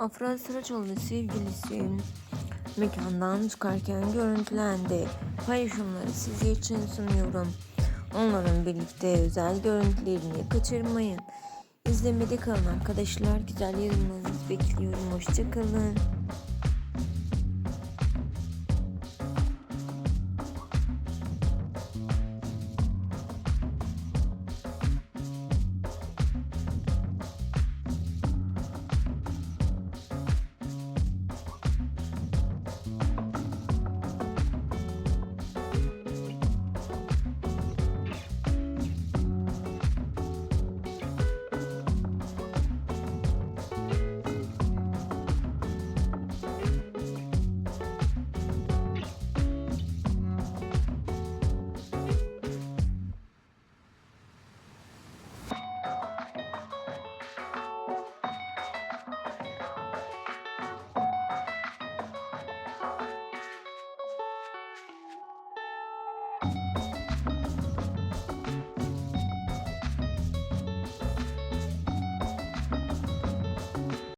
Afra Saraçoğlu sevgilisi mekandan çıkarken görüntülendi. Paylaşımları sizler için sunuyorum. Onların birlikte özel görüntülerini kaçırmayın. İzlemede kalın arkadaşlar. Güzel yorumlarınızı bekliyorum. Hoşçakalın.